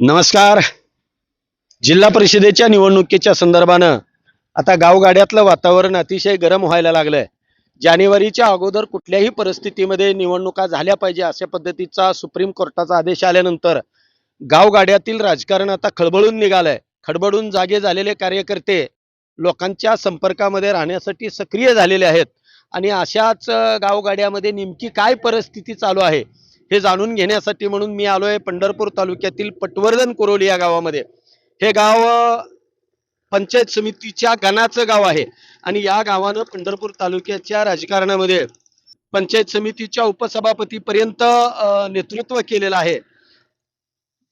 नमस्कार. जिल्हा परिषदेच्या निवडणुकीच्या संदर्भानं आता गावगाड्यातलं वातावरण अतिशय गरम व्हायला लागलंय. जानेवारीच्या अगोदर कुठल्याही परिस्थितीमध्ये निवडणुका झाल्या पाहिजे अशा पद्धतीचा सुप्रीम कोर्टाचा आदेश आल्यानंतर गावगाड्यातील राजकारण आता खळबळून निघालंय. खडबडून जागे झालेले कार्यकर्ते लोकांच्या संपर्कामध्ये राहण्यासाठी सक्रिय झालेले आहेत. आणि अशाच गावगाड्यामध्ये नेमकी काय परिस्थिती चालू आहे? हे जाणून घेण्यासाठी म्हणून मी आलोय पंढरपूर तालुक्यातील पटवर्धन कोरोली या गावामध्ये. हे गाव पंचायत समितीच्या गणाचं गाव आहे. आणि या गावानं पंढरपूर तालुक्याच्या राजकारणामध्ये पंचायत समितीच्या उपसभापतीपर्यंत नेतृत्व केलेलं आहे.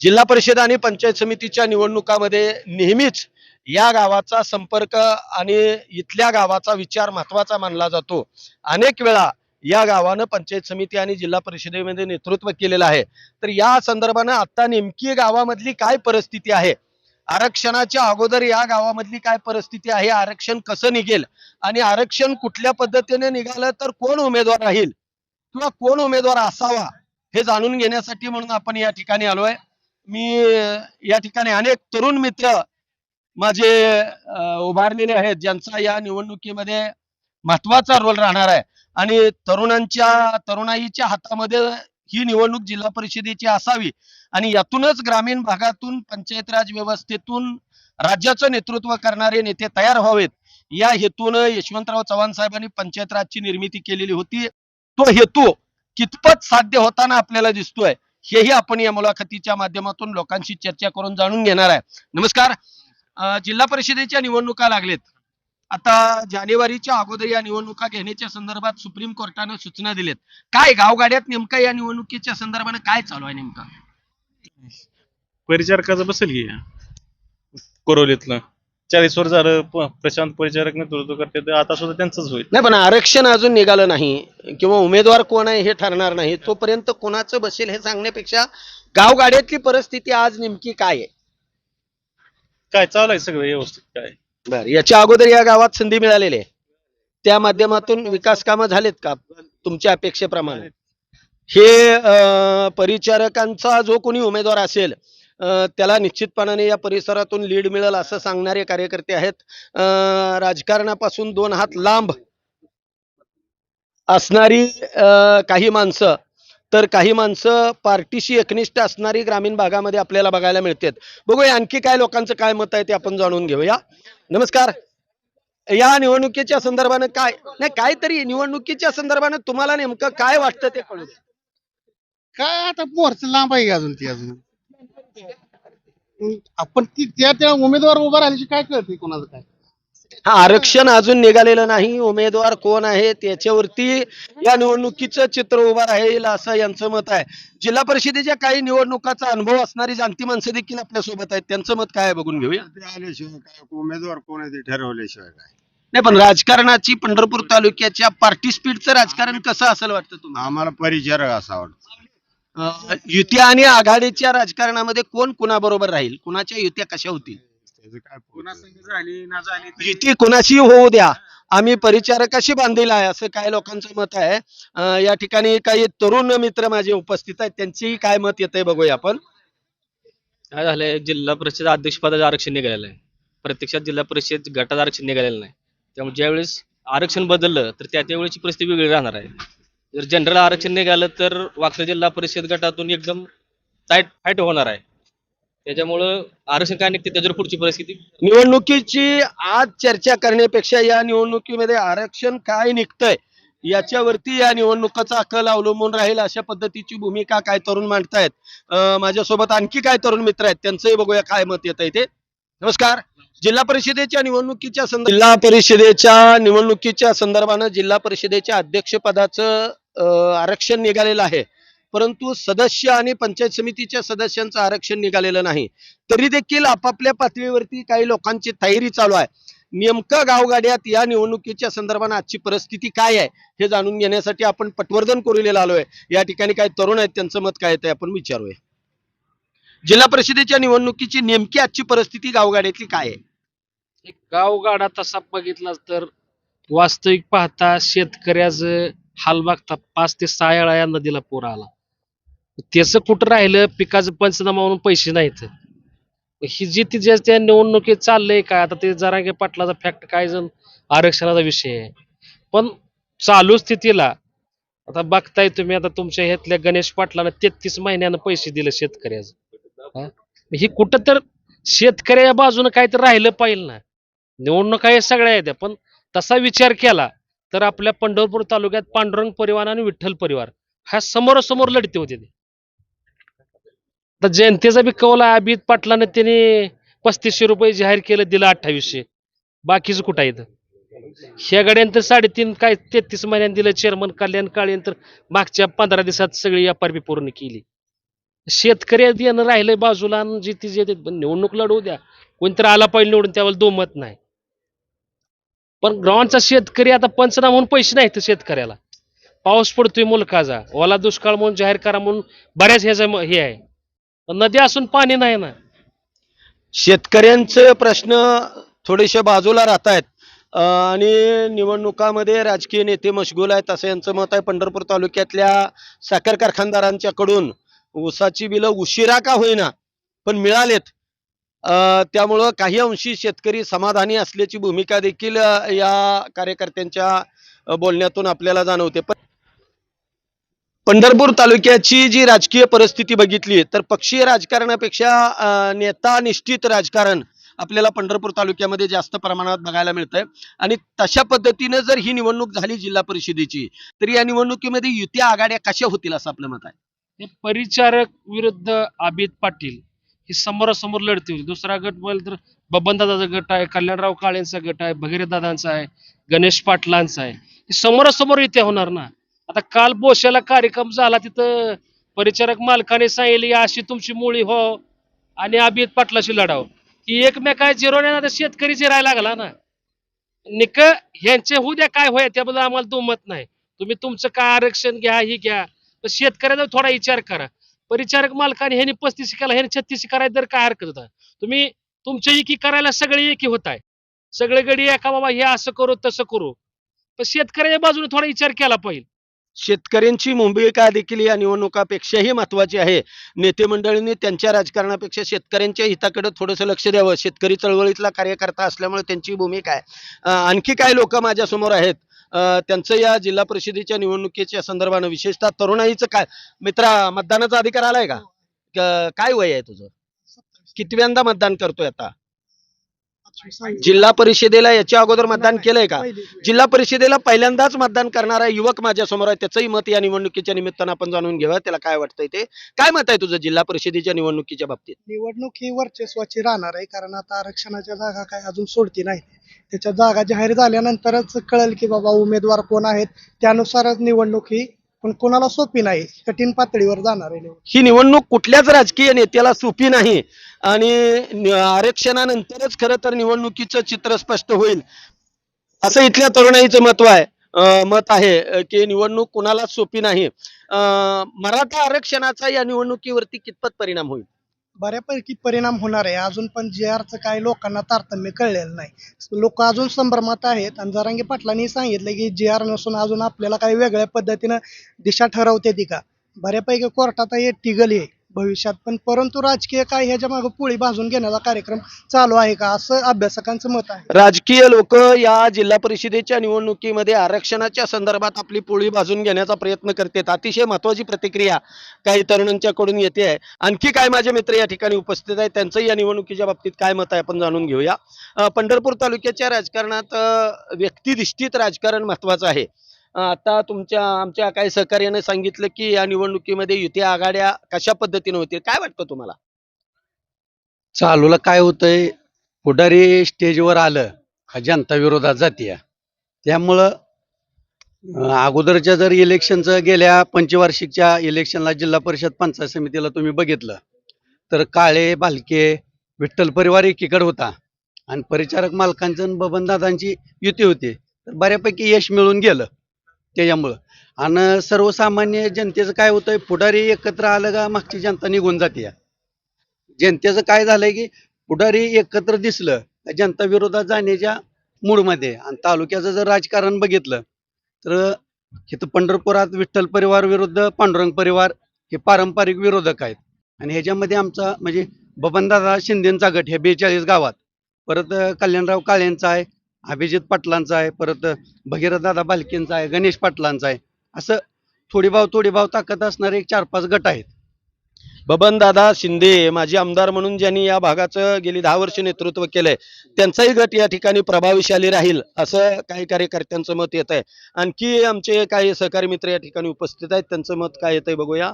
जिल्हा परिषद आणि पंचायत समितीच्या निवडणुकामध्ये नेहमीच या गावाचा संपर्क आणि इथल्या गावाचा विचार महत्त्वाचा मानला जातो. अनेक वेळा या गावानं पंचायत समिती आणि जिल्हा परिषदेमध्ये नेतृत्व केलेलं आहे. तर या संदर्भानं आता नेमकी गावामधली काय परिस्थिती आहे? आरक्षणाच्या अगोदर या गावामधली काय परिस्थिती आहे? आरक्षण कसं निघेल? आणि आरक्षण कुठल्या पद्धतीने निघालं तर कोण उमेदवार राहील? किंवा कोण उमेदवार असावा? हे जाणून घेण्यासाठी म्हणून आपण या ठिकाणी आलोय. मी या ठिकाणी अनेक तरुण मित्र माझे उभारलेले आहेत ज्यांचा या निवडणुकीमध्ये महत्त्वाचा रोल राहणार आहे. आणि तरुणांच्या तरुणाईच्या हातामध्ये ही निवडणूक जिल्हा परिषदेची असावी. आणि यातूनच ग्रामीण भागातून पंचायत राज व्यवस्थेतून राज्याचं नेतृत्व करणारे नेते तयार व्हावेत. या हेतून यशवंतराव चव्हाण साहेबांनी पंचायत राजची निर्मिती केलेली होती. तो हेतू कितपत साध्य होताना आपल्याला दिसतोय हेही आपण या मुलाखतीच्या माध्यमातून लोकांशी चर्चा करून जाणून घेणार आहे. नमस्कार. जिल्हा परिषदेच्या निवडणुका लागलेत. आता जानेवारीच्या अगोदर या निवडणुका घेण्याच्या संदर्भात सुप्रीम कोर्टानं सूचना दिलेत काय गावगाड्यात नेमका या निवडणुकीच्या संदर्भानं काय चालू आहे नेमका? परिचारकाचं बसेल की कोरोलीतलं. चाळीस वर्ष झालं प- प्रशांत परिचारक नेतृत्व करते तर आता सुद्धा त्यांचंच होईल. नाही पण आरक्षण अजून निघालं नाही. किंवा उमेदवार कोण आहे हे ठरणार नाही. तोपर्यंत कोणाचं बसेल हे सांगण्यापेक्षा गावगाड्यातली परिस्थिती आज नेमकी काय आहे? काय चालू आहे सगळं व्यवस्थित काय? बर याच्या अगोदर या गावात संधी मिळालेली आहे. त्या माध्यमातून विकास कामं झालेत का? तुमच्या अपेक्षेप्रमाणे. हे अं, परिचारकांचा जो कोणी उमेदवार असेल अं, त्याला निश्चितपणाने या परिसरातून लीड मिळेल असं सांगणारे कार्यकर्ते आहेत. अं, राजकारणापासून दोन हात लांब असणारी अं, काही माणसं तर काही माणसं पार्टीशी एकनिष्ठ असणारी ग्रामीण भागामध्ये आपल्याला बघायला मिळतात. बघूया आणखी काय लोकांचं काय मत आहे ते आपण जाणून घेऊया. नमस्कार. या निवडणुकीच्या संदर्भानं काय नाही काहीतरी निवडणुकीच्या संदर्भानं तुम्हाला नेमकं काय वाटतं ते कळू द्या. काय आता पोरच लांब आहे अजून ती अजून? हम्म, आपण ती त्या त्या उमेदवार उभा राहिल्याची काय कळते कोणाचं काय? हा आरक्षण अजून निघालेलं नाही. उमेदवार कोण आहे त्याच्यावरती या निवडणुकीचं चित्र उभं राहील असं यांचं मत आहे. जिल्हा परिषदेच्या काही निवडणुकाचा अनुभव असणारी जाणती माणसं देखील आपल्यासोबत आहेत. त्यांचं मत काय आहे बघून घेऊया. ते आल्याशिवाय काय? उमेदवार कोण आहे ते ठरवल्याशिवाय काय? नाही पण राजकारणाची पंढरपूर तालुक्याच्या पार्टी स्पीडचं राजकारण कसं असेल वाटतं तुम्हाला? आम्हाला परिचारक असा वाटतं. अं, युती आणि आघाडीच्या राजकारणामध्ये कोण कुणाबरोबर राहील? कुणाच्या युत्या कशा होतील? त्याचं काय झाली ना झाली युती कुणाशी होऊ द्या. आम्ही परिचारकाशी बांधील आहे असं काय लोकांचं मत आहे. अं, या ठिकाणी काही तरुण मित्र माझे उपस्थित आहेत त्यांचीही काय मत येतंय बघूया आपण. काय झालंय जिल्हा परिषद अध्यक्षपदाचं आरक्षण निघालेलं आहे. प्रत्यक्षात जिल्हा परिषद गटाचं आरक्षण निघालेलं नाही. त्यामुळे ज्यावेळेस आरक्षण बदललं तर त्या त्यावेळेची परिस्थिती वेगळी राहणार आहे. जर जनरल आरक्षण निघालं तर वाकड जिल्हा परिषद गटातून एकदम टाईट फाईट होणार आहे. त्याच्यामुळं आरक्षण काय निघते? त्याच्यावर पुढची परिस्थिती? निवडणुकीची आज चर्चा करण्यापेक्षा या निवडणुकीमध्ये आरक्षण काय निघतंय याच्यावरती या निवडणुकाचा अकल अवलंबून राहील अशा पद्धतीची भूमिका काय तरुण मांडतायत? माझ्यासोबत आणखी काय तरुण मित्र आहेत? त्यांचंही बघूया काय मत येत आहे ते नमस्कार. जिल्हा परिषदेच्या निवडणुकीच्या जिल्हा परिषदेच्या निवडणुकीच्या संदर्भानं जिल्हा परिषदेच्या अध्यक्षपदाचं अं, आरक्षण निघालेलं आहे. परंतु सदस्य आणि पंचायत समितीच्या सदस्यांचं आरक्षण निघालेलं नाही. तरी देखील आपापल्या पातळीवरती काही लोकांची तयारी चालू आहे. नेमकं गावगाड्यात या निवडणुकीच्या संदर्भानं आजची परिस्थिती काय आहे हे जाणून घेण्यासाठी आपण पटवर्धन कोरिलेला आलोय. या ठिकाणी काही तरुण आहेत त्यांचं मत काय आहे आपण विचारूया. जिल्हा परिषदेच्या निवडणुकीची नेमकी आजची परिस्थिती गावगाड्यातली काय आहे? गावगाडा तसा बघितला तर वास्तविक पाहता शेतकऱ्याचं हाल बघता पाच ते सहा वेळा या नदीला पूर आला. त्याचं कुठं राहिलं? पिकाचं पंचनामा म्हणून पैसे नाहीत. ही जी ती जे त्या निवडणुकीत चाललंय काय आता ते जरांगे पाटलाचा फॅक्ट काय जण आरक्षणाचा विषय आहे. पण चालू स्थितीला आता बघताय तुम्ही आता तुमच्या ह्यातल्या गणेश पाटलानं तेहतीस महिन्यानं पैसे दिले शेतकऱ्याचं. ही? कुठं तर शेतकऱ्या बाजूनं काहीतरी राहिलं पाहिजे ना. निवडणुका हे सगळ्या येत्या पण तसा विचार केला तर आपल्या पंढरपूर तालुक्यात पांडुरंग परिवार आणि विठ्ठल परिवार ह्या समोरासमोर लढते होते ते. तर जनतेचा बी कौल आहे अभित पाटलानं त्याने पस्तीसशे रुपये जाहीर केलं दिलं अठ्ठावीसशे. बाकीचं कुठं आहे ह्या गाड्यांतर साडेतीन काय तेहतीस महिन्यात दिलं चेअरमन कल्याण काळेंतर मागच्या पंधरा दिवसात सगळी व्यापार बी पूर्ण केली. शेतकरी येणं राहिलंय बाजूला आणि जे ती जे निवडणूक लढवू द्या. कोणतरी आला पाहिजे निवडून त्यावेळेला दोमत नाही. पण ग्राउंडचा शेतकरी आता पंचना म्हणून पैसे नाहीत शेतकऱ्याला. पाऊस पडतोय मुलकाचा ओला दुष्काळ म्हणून जाहीर करा म्हणून बऱ्याच ह्याचा हे आहे. नदी असून पाणी नाही ना. शेतकऱ्यांचे प्रश्न थोडेसे बाजूला राहत आहेत आणि निवडणुकामध्ये राजकीय नेते मशगूल आहेत असं यांचं मत आहे. पंढरपूर तालुक्यातल्या साखर कारखानदारांच्याकडून ऊसाची बिलं उशिरा का होईना पण मिळालेत. त्यामुळं काही अंशी शेतकरी समाधानी असल्याची भूमिका देखील या कार्यकर्त्यांच्या बोलण्यातून आपल्याला जाणवते. पण पंढरपूर तालुक्याची जी राजकीय परिस्थिती बघितली तर पक्षीय राजकारणापेक्षा नेता निश्चित राजकारण आपल्याला पंढरपूर तालुक्यामध्ये जास्त प्रमाणात बघायला मिळतंय. आणि तशा पद्धतीनं जर ही निवडणूक झाली जिल्हा परिषदेची तर या निवडणुकीमध्ये युती आघाड्या कशा होतील असं आपलं मत आहे? हे परिचारक विरुद्ध आबिद पाटील ही समोरासमोर लढती होती दुसरा गट बोल तर बबनदादाचा गट आहे कल्याणराव काळेंचा गट आहे भगीरथ दादांचा आहे गणेश पाटलांचा आहे. हे समोरासमोर युत्या होणार ना? आता काल बोशाला कार्यक्रम झाला तिथं परिचारक मालकाने सांगितले अशी तुमची मुळी हो आणि आबिद पाटलाशी लढाव ही एकमेका जिरवण्यात आता शेतकरी जिरायला लागला ना. निक ह्यांचे होऊ द्या काय होय त्याबद्दल आम्हाला दुमत नाही. तुम्ही तुमचं काय आरक्षण घ्या ही घ्या. तर शेतकऱ्याचा थोडा विचार करा. परिचारक मालकाने ह्याने पस्तीस केला ह्याने छत्तीस करायला तर काय हरकत होता? तुम्ही तुमच्या एकी करायला सगळे एकी होत आहे सगळे गडी एका बाबा हे असं करू तसं करू. पण शेतकऱ्याच्या बाजूने थोडा विचार केला पाहिजे. शेतकऱ्यांची भूमिका देखील या निवडणुकापेक्षाही महत्वाची आहे. नेते मंडळींनी त्यांच्या राजकारणापेक्षा शेतकऱ्यांच्या हिताकडे थोडंसं लक्ष द्यावं. शेतकरी चळवळीतला कार्यकर्ता असल्यामुळे त्यांची भूमिका आहे. आणखी काय लोक माझ्यासमोर आहेत त्यांचं या जिल्हा परिषदेच्या निवडणुकीच्या संदर्भानं विशेषतः तरुणाईचं काय? मित्रा मतदानाचा अधिकार आलाय का काय वय आहे तुझं? कितव्यांदा मतदान करतोय आता? जिल्हा परिषदेला याच्या अगोदर मतदान केलंय का? जिल्हा परिषदेला पहिल्यांदाच मतदान करणारा युवक माझ्यासमोर आहे. त्याचंही मत या निवडणुकीच्या निमित्तानं आपण जाणून घेऊया. त्याला काय वाटतंय ते? काय मत आहे तुझं जिल्हा परिषदेच्या निवडणुकीच्या बाबतीत? निवडणूक ही वर्चस्वाची राहणार आहे कारण आता आरक्षणाच्या जागा काय अजून सोडती नाही त्याच्या जागा जाहीर झाल्यानंतरच कळेल की बाबा उमेदवार कोण आहेत. त्यानुसारच निवडणूक ही पण कोणाला सोपी नाही कठीण पातळीवर जाणार आहे निवडणूक. ही निवडणूक कुठल्याच राजकीय नेत्याला सोपी नाही. आणि आरक्षणानंतरच खरं तर निवडणुकीचं चित्र स्पष्ट होईल. असं इथल्या तरुणाईचं महत्त्व आहे मत आहे की निवडणूक कुणालाच सोपी नाही. अं, मराठा आरक्षणाचा या निवडणुकीवरती कितपत परिणाम होईल? बऱ्यापैकी परिणाम होणार आहे. अजून पण जे आरचं काय लोकांना तारतम्य कळलेलं नाही. लोक अजून संभ्रमात आहेत आणि जरांगे पाटलांनी सांगितलं की जे आर नसून अजून आपल्याला काही वेगळ्या पद्धतीनं दिशा ठरवते ती का? बऱ्यापैकी कोर्टात हे टिगल आहे. भविष्यात. पण परंतु राजकीय काय ह्याच्या मागे पोळी भाजून घेण्याचा कार्यक्रम चालू आहे का? असं अभ्यासकांचं मत आहे. राजकीय लोक या जिल्हा परिषदेच्या निवडणुकीमध्ये आरक्षणाच्या संदर्भात आपली पोळी भाजून घेण्याचा प्रयत्न करतात. अतिशय महत्वाची प्रतिक्रिया काही तरुणांच्याकडून येते आहे. आणखी काय माझे मित्र या ठिकाणी उपस्थित आहेत? त्यांचं या निवडणुकीच्या बाबतीत काय मत आहे? आपण जाणून घेऊया. पंढरपूर तालुक्याच्या राजकारणात अं, व्यक्तिनिष्ठित राजकारण महत्वाचं आहे. आता तुमच्या आमच्या काही सहकार्याने सांगितलं की या निवडणुकीमध्ये युती आघाड्या कशा पद्धतीने होतील? काय वाटतं तुम्हाला? चालूला काय होतंय पुढारी स्टेजवर आलं का जनता विरोधात जाते त्यामुळं अगोदरच्या जर इलेक्शनचं गेल्या पंचवार्षिकच्या इलेक्शनला जिल्हा परिषद पंचायत समितीला तुम्ही बघितलं तर काळे भालके विठ्ठल परिवार एकीकडे होता आणि परिचारक मालकांचं बबनदादांची युती होती. तर बऱ्यापैकी यश मिळून गेलं. त्याच्यामुळं. आणि सर्वसामान्य जनतेचं काय होतंय पुढारी एकत्र आलं का मागची जनता निघून जाते या. जनतेचं काय झालंय की पुढारी एकत्र दिसलं का जनता विरोधात जाण्याच्या मूडमध्ये आणि तालुक्याचं जर राजकारण बघितलं तर इथं पंढरपुरात विठ्ठल परिवार विरुद्ध पांडुरंग परिवार हे पारंपरिक विरोधक आहेत. आणि ह्याच्यामध्ये आमचा म्हणजे बबनदादा शिंदेचा गट हे बेचाळीस गावात. परत कल्याणराव काळेंचा आहे अभिजित पाटलांचा आहे परत भगीरथदादा बालकेंचा आहे गणेश पाटलांचा आहे. असं थोडीभाव थोडीभाव ताकद असणारे एक चार पाच गट आहेत. बबनदादा शिंदे माजी आमदार म्हणून ज्यांनी या भागाचं गेली दहा वर्ष नेतृत्व केलंय त्यांचाही गट या ठिकाणी प्रभावशाली राहील असं काही कार्यकर्त्यांचं मत येत आहे. आणखी आमचे काही सहकारी मित्र या ठिकाणी उपस्थित आहेत त्यांचं मत काय येतंय बघूया.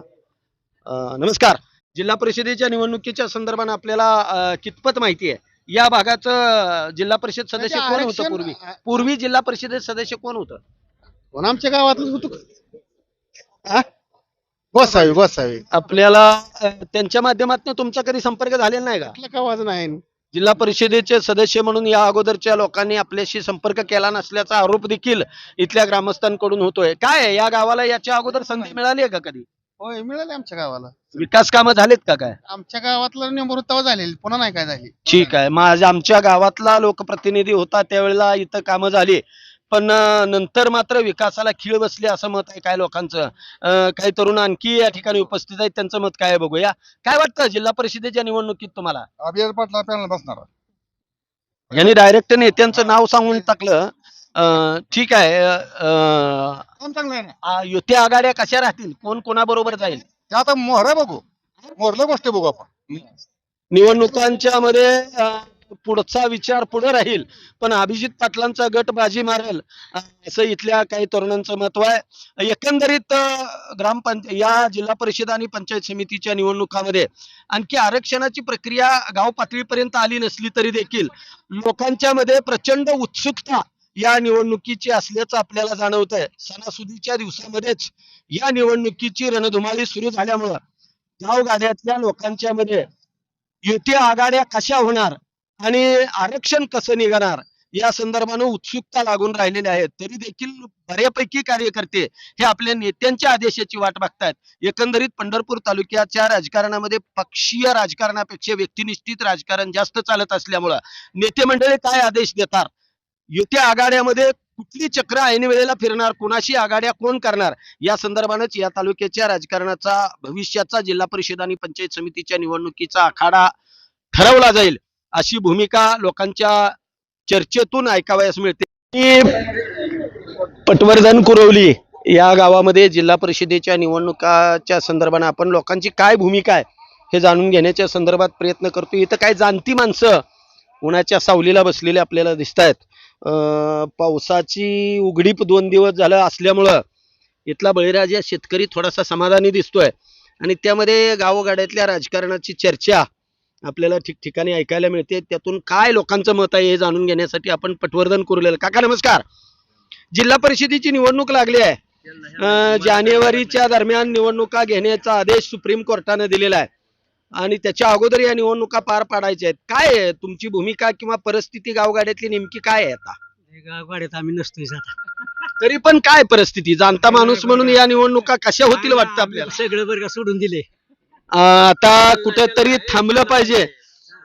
नमस्कार. जिल्हा परिषदेच्या निवडणुकीच्या संदर्भाने आपल्याला कितपत माहिती आहे? या भागाचं जिल्हा परिषद सदस्य कोण होतं आरक्षण- पूर्वी? पूर्वी जिल्हा परिषदेत सदस्य कोण होतं? कोण आमच्या गावातलं होतो? आ? गोसावी गोसावी आपल्याला अं, त्यांच्या माध्यमातून तुमचा कधी संपर्क झालेला नाही का? नाही? जिल्हा परिषदेचे सदस्य म्हणून या अगोदरच्या लोकांनी आपल्याशी संपर्क केला नसल्याचा आरोप देखील इथल्या ग्रामस्थांकडून होतोय. काय आहे, या गावाला याच्या अगोदर संधी मिळाली आहे का कधी? होय मिळाले आमच्या गावाला. विकास कामं झालेत का काय? आमच्या गावातलं निवृत्तावा झालेली पुन्हा नाही काय झाली. ठीक आहे माझ्या आमच्या गावातला लोकप्रतिनिधी होता त्यावेळेला इथं कामं झाली. पण अं, नंतर मात्र विकासाला खीळ बसली असं मत आहे काय लोकांचं. अं, काही तरुण आणखी या ठिकाणी उपस्थित आहेत त्यांचं मत काय आहे बघूया. काय वाटतं जिल्हा परिषदेच्या निवडणुकीत तुम्हाला? अभियान पाटला पॅनल बसणार. यांनी डायरेक्ट नेत्यांचं नाव सांगून टाकलं. अं, ठीक आहे. अं, कोण चांगलं आहे? ना आ, युती आघाड्या कशा राहतील? कोण कोणाबरोबर जाईल? ते आता मोहरा बघू. मोहरल्या गोष्टी बघू आपण. निवडणुकांच्या मध्ये अं, पुढचा विचार पुढे राहील. पण अभिजित पाटलांचा गट बाजी मारेल. अं, असं इथल्या काही तरुणांचं मत आहे. एकंदरीत अं, ग्रामपंचायत या जिल्हा परिषद आणि पंचायत समितीच्या निवडणुकामध्ये आणखी आरक्षणाची प्रक्रिया गाव पातळीपर्यंत आली नसली तरी देखील लोकांच्या मध्ये प्रचंड उत्सुकता या निवडणुकीची असल्याचं आपल्याला जाणवत आहे सणासुदीच्या दिवसामध्येच या निवडणुकीची रणधुमाळी सुरू झाल्यामुळं गावगाड्यातल्या लोकांच्या मध्ये युती आघाड्या कशा होणार आणि आरक्षण कसं निघणार या संदर्भानं उत्सुकता लागून राहिलेल्या आहेत. तरी देखील बऱ्यापैकी कार्यकर्ते हे आपल्या नेत्यांच्या आदेशाची वाट बघतायत. एकंदरीत पंढरपूर तालुक्याच्या राजकारणामध्ये पक्षीय राजकारणापेक्षा व्यक्तिनिष्ठित राजकारण जास्त चालत असल्यामुळं नेते मंडळी काय आदेश देतात? युती आघाड्यामध्ये कुठली चक्र ऐन वेळेला फिरणार? कोणाशी आघाड्या कोण करणार? या संदर्भानंच या तालुक्याच्या राजकारणाचा भविष्याचा जिल्हा परिषद आणि पंचायत समितीच्या निवडणुकीचा आखाडा ठरवला जाईल अशी भूमिका लोकांच्या चर्चेतून ऐकावयास मिळते. पटवर्धन कुरवली या गावामध्ये जिल्हा परिषदेच्या निवडणुकाच्या संदर्भाने आपण लोकांची काय भूमिका आहे हे जाणून घेण्याच्या संदर्भात प्रयत्न करतो इथं काय जाणती माणसं उन्हाच्या सावलीला बसलेले आपल्याला दिसत आहेत पावसाची उघडीप दोन दिवस झालं असल्यामुळं इथला बळीराज या शेतकरी थोडासा समाधानी दिसतोय. आणि त्यामध्ये गावोगाड्यातल्या राजकारणाची चर्चा आपल्याला ठिकठिकाणी ऐकायला मिळते. त्यातून काय लोकांचं मत आहे हे जाणून घेण्यासाठी आपण पटवर्धन करूलेलं. काका नमस्कार. जिल्हा परिषदेची निवडणूक लागली आहे. जानेवारीच्या दरम्यान निवडणुका घेण्याचा आदेश सुप्रीम कोर्टाने दिलेला आहे. आणि त्याच्या अगोदर या निवडणुका पार पाडायच्या आहेत. काय आहे? तुमची भूमिका किंवा परिस्थिती गावगाड्यातली नेमकी काय आहे आता? गावाड्यात आम्ही नसतोय आता तरी पण काय परिस्थिती? जाणता माणूस म्हणून या निवडणुका कशा होतील वाटतं आपल्याला? सगळं बरं का सोडून दिले. अं, आता कुठेतरी थांबलं पाहिजे.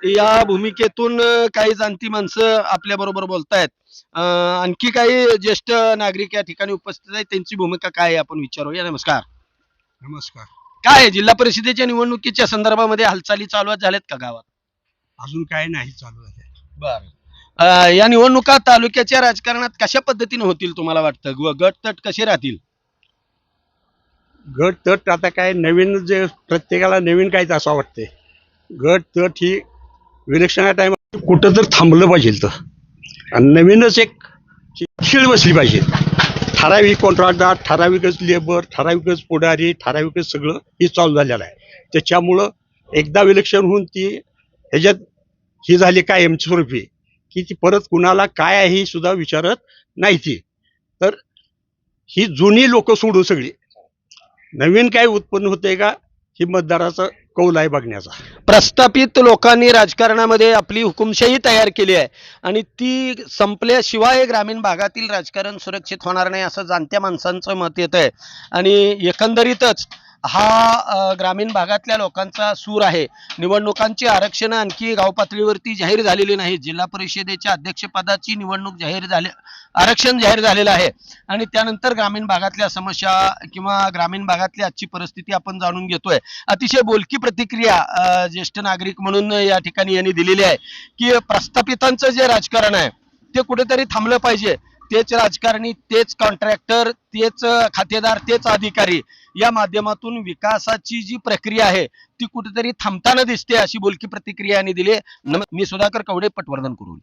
या भूमिकेतून अं, काही जाणती माणसं आपल्या बरोबर बोलतायत. अं, आणखी काही ज्येष्ठ नागरिक या ठिकाणी उपस्थित आहेत. त्यांची भूमिका काय आहे? आपण विचारूया. नमस्कार. नमस्कार. काय? जिल्हा परिषदेच्या निवडणुकीच्या संदर्भामध्ये हालचाली चालू झाल्यात का गावात? अजून काय नाही चालू आहे बर. या निवडणुका तालुक्याच्या राजकारणात कशा पद्धतीने होतील तुम्हाला वाटतं? ग- गट तट कसे राहतील? गट तट आता काय नवीन जे प्रत्येकाला नवीन काहीच असं वाटते गट तट ही विलक्षणा टाइम कुठं तर थांबलं पाहिजे तर आणि नवीनच एक खीळ बसली पाहिजे. ठराविक कॉन्ट्रॅक्टदार ठराविकच लेबर ठराविकच पुढारी ठराविकच सगळं हे चालू झालेलं आहे. त्याच्यामुळं एकदा विलक्षण होऊन ती ह्याच्यात ही झाली कायमची स्वरूपी की ती परत कुणाला काय आहे ही सुद्धा विचारत नाही ती. तर ही जुनी लोक सोडू सगळी. नवीन काय उत्पन्न होते का? ही मतदाराचं कौल आहे बघण्याचा. प्रस्थापित लोकांनी राजकारणामध्ये आपली हुकुमशाही तयार केली आहे. आणि ती संपल्याशिवाय ग्रामीण भागातील राजकारण सुरक्षित होणार नाही असं जाणत्या माणसांचं मत येत आहे आणि एकंदरीतच हा ग्रामीण भागातल्या लोकांचा सूर आहे. निवडणुकांची आरक्षण आणखी गाव पातळीवरती जाहीर झालेली नाही. जिल्हा परिषदेच्या अध्यक्षपदाची निवडणूक जाहीर झाले आरक्षण जाहीर झालेलं आहे. आणि त्यानंतर ग्रामीण भागातल्या समस्या किंवा ग्रामीण भागातली आजची परिस्थिती आपण जाणून घेतोय. अतिशय बोलकी प्रतिक्रिया ज्येष्ठ नागरिक म्हणून या ठिकाणी यांनी दिलेली आहे की प्रस्थापितांचं जे राजकारण आहे ते कुठेतरी थांबलं पाहिजे. तेच राजकारणी तेच कॉन्ट्रॅक्टर तेच खातेदार तेच अधिकारी या माध्यमातून विकासाची जी प्रक्रिया आहे ती कुठेतरी थांबताना दिसते अशी बोलकी प्रतिक्रिया यांनी दिली मी सुधाकर कवडे पटवर्धन करून